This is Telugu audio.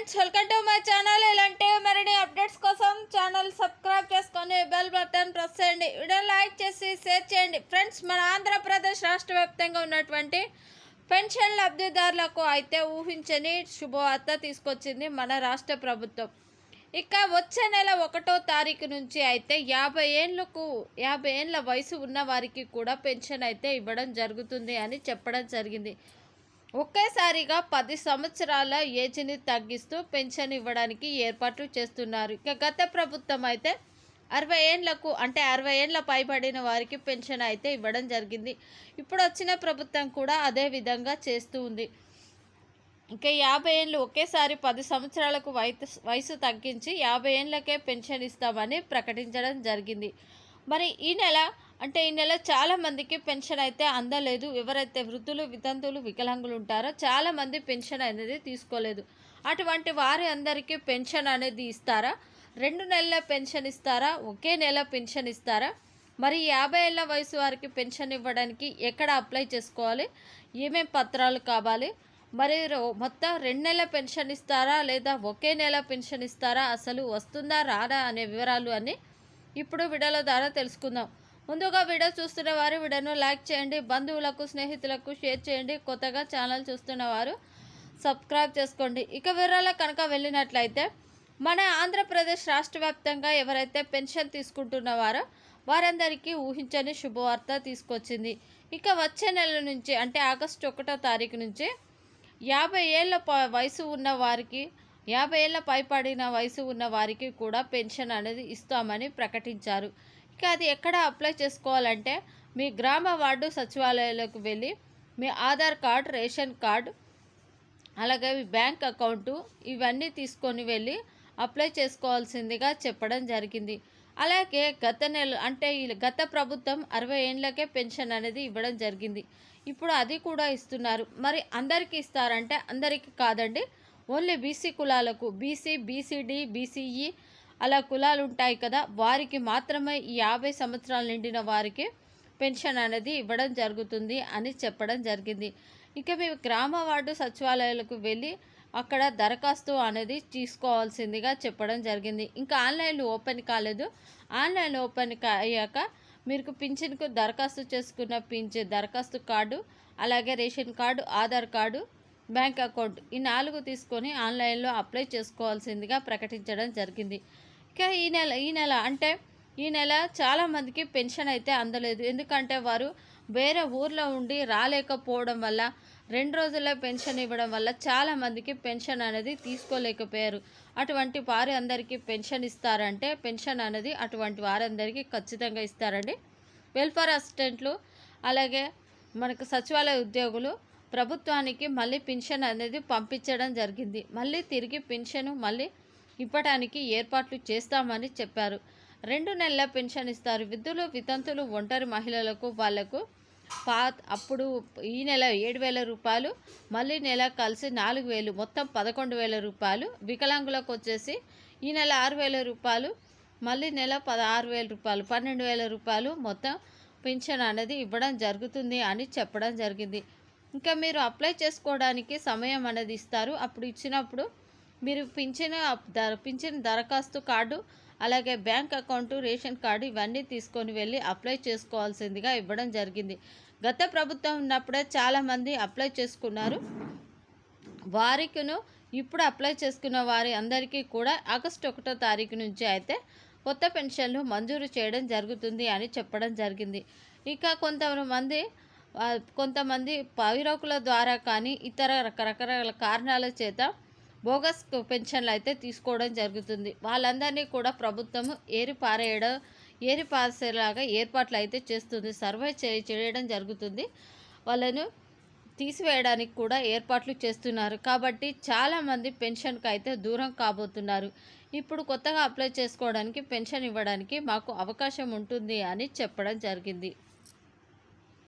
Friends welcome to my channel. ఇలాంటి మరిన్ని అప్డేట్స్ కోసం ఛానల్ సబ్స్క్రైబ్ చేసుకొని బెల్ బటన్ ప్రెస్ చేయండి. వీడియో లైక్ చేసి షేర్ చేయండి. ఫ్రెండ్స్ మన ఆంధ్రప్రదేశ్ రాష్ట్ర వ్యాప్తంగా ఉన్నటువంటి పెన్షన్ లబ్ధిదారులకు అయితే ఊహించని శుభవార్త తీసుకొచ్చింది మన రాష్ట్ర ప్రభుత్వం. ఇక వచ్చే నెల ఒకటో తారీఖు నుంచి అయితే యాభై ఏళ్ళకు యాభై ఏళ్ళ వయసు ఉన్న వారికి కూడా పెన్షన్ అయితే ఇవ్వడం జరుగుతుంది అని చెప్పడం జరిగింది. ఒకేసారిగా పది సంవత్సరాల ఏజ్ని తగ్గిస్తూ పెన్షన్ ఇవ్వడానికి ఏర్పాట్లు చేస్తున్నారు. ఇక గత ప్రభుత్వం అయితే అరవై ఏండ్లకు అంటే అరవై ఏండ్ల పైబడిన వారికి పెన్షన్ అయితే ఇవ్వడం జరిగింది. ఇప్పుడు వచ్చిన ప్రభుత్వం కూడా అదే విధంగా చేస్తూ ఉంది. ఇంకా యాభై ఏళ్ళు ఒకేసారి పది సంవత్సరాలకు వయసు వయసు తగ్గించి యాభై ఏండ్లకే పెన్షన్ ఇస్తామని ప్రకటించడం జరిగింది. మరి ఈ నెల అంటే ఈ నెల చాలా మందికి పెన్షన్ అయితే అందలేదు. ఎవరైతే వృద్ధులు వితంతులు వికలాంగులు ఉంటారో చాలా మంది పెన్షన్ అనేది తీసుకోలేదు. అటువంటి వారి అందరికీ పెన్షన్ అనేది ఇస్తారా? రెండు నెలల పెన్షన్ ఇస్తారా? ఒకే నెల పెన్షన్ ఇస్తారా? మరి యాభై ఏళ్ళ వయసు వారికి పెన్షన్ ఇవ్వడానికి ఎక్కడ అప్లై చేసుకోవాలి? ఏమేం పత్రాలు కావాలి? మరి రో- మొత్తం రెండు నెలల పెన్షన్ ఇస్తారా? లేదా ఒకే నెల పెన్షన్ ఇస్తారా? అసలు వస్తుందా రాదా అనే వివరాలు అని ఇప్పుడు వీడియోల ద్వారా తెలుసుకుందాం. ముందుగా వీడియో చూస్తున్న వారు వీడియోను లైక్ చేయండి బంధువులకు స్నేహితులకు షేర్ చేయండి కొత్తగా ఛానల్ చూస్తున్న వారు సబ్స్క్రైబ్ చేసుకోండి. ఇక వివరాల కనుక వెళ్ళినట్లయితే మన ఆంధ్రప్రదేశ్ రాష్ట్ర వ్యాప్తంగా ఎవరైతే పెన్షన్ తీసుకుంటున్నవారో వారందరికీ ఊహించని శుభవార్త తీసుకొచ్చింది. ఇక వచ్చే నెల నుంచి అంటే ఆగస్టు ఒకటో తారీఖు నుంచి యాభై ఏళ్ళ ప- వయసు ఉన్న వారికి యాభై ఏళ్ళ పైపడిన వయసు ఉన్న వారికి కూడా పెన్షన్ అనేది ఇస్తామని ప్రకటించారు. ఇక అది ఎక్కడ అప్లై చేసుకోవాలంటే మీ గ్రామ వార్డు సచివాలయాలకు వెళ్ళి మీ ఆధార్ కార్డ్ రేషన్ కార్డు అలాగే మీ బ్యాంక్ అకౌంటు ఇవన్నీ తీసుకొని వెళ్ళి అప్లై చేసుకోవాల్సిందిగా చెప్పడం జరిగింది. అలాగే గత నెల అంటే ఈ గత ప్రభుత్వం అరవై ఏళ్ళకే పెన్షన్ అనేది ఇవ్వడం జరిగింది. ఇప్పుడు అది కూడా ఇస్తున్నారు. మరి అందరికీ ఇస్తారంటే అందరికీ కాదండి. ఓన్లీ బీసీ కులాలకు బీసీ బీసీడీ బీసీఈ అలా కులాలు ఉంటాయి కదా వారికి మాత్రమే ఈ యాభై సంవత్సరాలు నిండిన వారికి పెన్షన్ అనేది ఇవ్వడం జరుగుతుంది అని చెప్పడం జరిగింది. ఇక మేము గ్రామ వార్డు సచివాలయాలకు వెళ్ళి అక్కడ దరఖాస్తు అనేది తీసుకోవాల్సిందిగా చెప్పడం జరిగింది. ఇంకా ఆన్లైన్లో ఓపెన్ కాలేదు. ఆన్లైన్ ఓపెన్ అయ్యాక మీకు పింఛన్కు దరఖాస్తు చేసుకున్న పింఛన్ దరఖాస్తు కార్డు అలాగే ration card Aadhaar card bank account ఈ నాలుగు తీసుకొని ఆన్లైన్లో అప్లై చేసుకోవాల్సిందిగా ప్రకటించడం జరిగింది. ఇంకా ఈ నెల ఈ నెల అంటే ఈ నెల చాలామందికి పెన్షన్ అయితే అందలేదు. ఎందుకంటే వారు వేరే ఊర్లో ఉండి రాలేకపోవడం వల్ల రెండు రోజుల్లో పెన్షన్ ఇవ్వడం వల్ల చాలామందికి పెన్షన్ అనేది తీసుకోలేకపోయారు. అటువంటి వారి అందరికీ పెన్షన్ ఇస్తారంటే పెన్షన్ అనేది అటువంటి వారందరికీ ఖచ్చితంగా ఇస్తారండి. వెల్ఫేర్ అసిస్టెంట్లు అలాగే మనకు సచివాలయ ఉద్యోగులు ప్రభుత్వానికి మళ్ళీ పెన్షన్ అనేది పంపించడం జరిగింది. మళ్ళీ తిరిగి పెన్షన్ మళ్ళీ ఇవ్వడానికి ఏర్పాట్లు చేస్తామని చెప్పారు. రెండు నెలల పెన్షన్ ఇస్తారు. విధులు వితంతులు ఒంటరి మహిళలకు వాళ్ళకు పా అప్పుడు ఈ నెల ఏడు వేల రూపాయలు మళ్ళీ నెల కలిసి నాలుగు వేలు మొత్తం పదకొండు వేల రూపాయలు వికలాంగులకు వచ్చేసి ఈ నెల ఆరు వేల రూపాయలు మళ్ళీ నెల పదహారు వేల రూపాయలు పన్నెండు వేల రూపాయలు మొత్తం పెన్షన్ అనేది ఇవ్వడం జరుగుతుంది అని చెప్పడం జరిగింది. ఇంకా మీరు అప్లై చేసుకోవడానికి సమయం అనేది ఇస్తారు. అప్పుడు ఇచ్చినప్పుడు మీరు పింఛన్ దర పింఛన్ దరఖాస్తు కార్డు అలాగే బ్యాంక్ అకౌంటు రేషన్ కార్డు ఇవన్నీ తీసుకొని వెళ్ళి అప్లై చేసుకోవాల్సిందిగా ఇవ్వడం జరిగింది. గత ప్రభుత్వం ఉన్నప్పుడే చాలామంది అప్లై చేసుకున్నారు. వారికిను ఇప్పుడు అప్లై చేసుకున్న వారి అందరికీ కూడా ఆగస్టు ఒకటో తారీఖు నుంచి అయితే కొత్త పెన్షన్లు మంజూరు చేయడం జరుగుతుంది అని చెప్పడం జరిగింది. ఇక కొంతమంది కొంతమంది పైరోకుల ద్వారా కానీ ఇతర రకరకాల కారణాల చేత బోగస్ పెన్షన్లు అయితే తీసుకోవడం జరుగుతుంది. వాళ్ళందరినీ కూడా ప్రభుత్వము ఏరిపారేయడం ఏరిపారేలాగా ఏర్పాట్లు అయితే చేస్తుంది. సర్వే చే చేయడం జరుగుతుంది. వాళ్ళను తీసివేయడానికి కూడా ఏర్పాట్లు చేస్తున్నారు. కాబట్టి చాలామంది పెన్షన్కి అయితే దూరం కాబోతున్నారు. ఇప్పుడు కొత్తగా అప్లై చేసుకోవడానికి పెన్షన్ ఇవ్వడానికి మాకు అవకాశం ఉంటుంది అని చెప్పడం జరిగింది.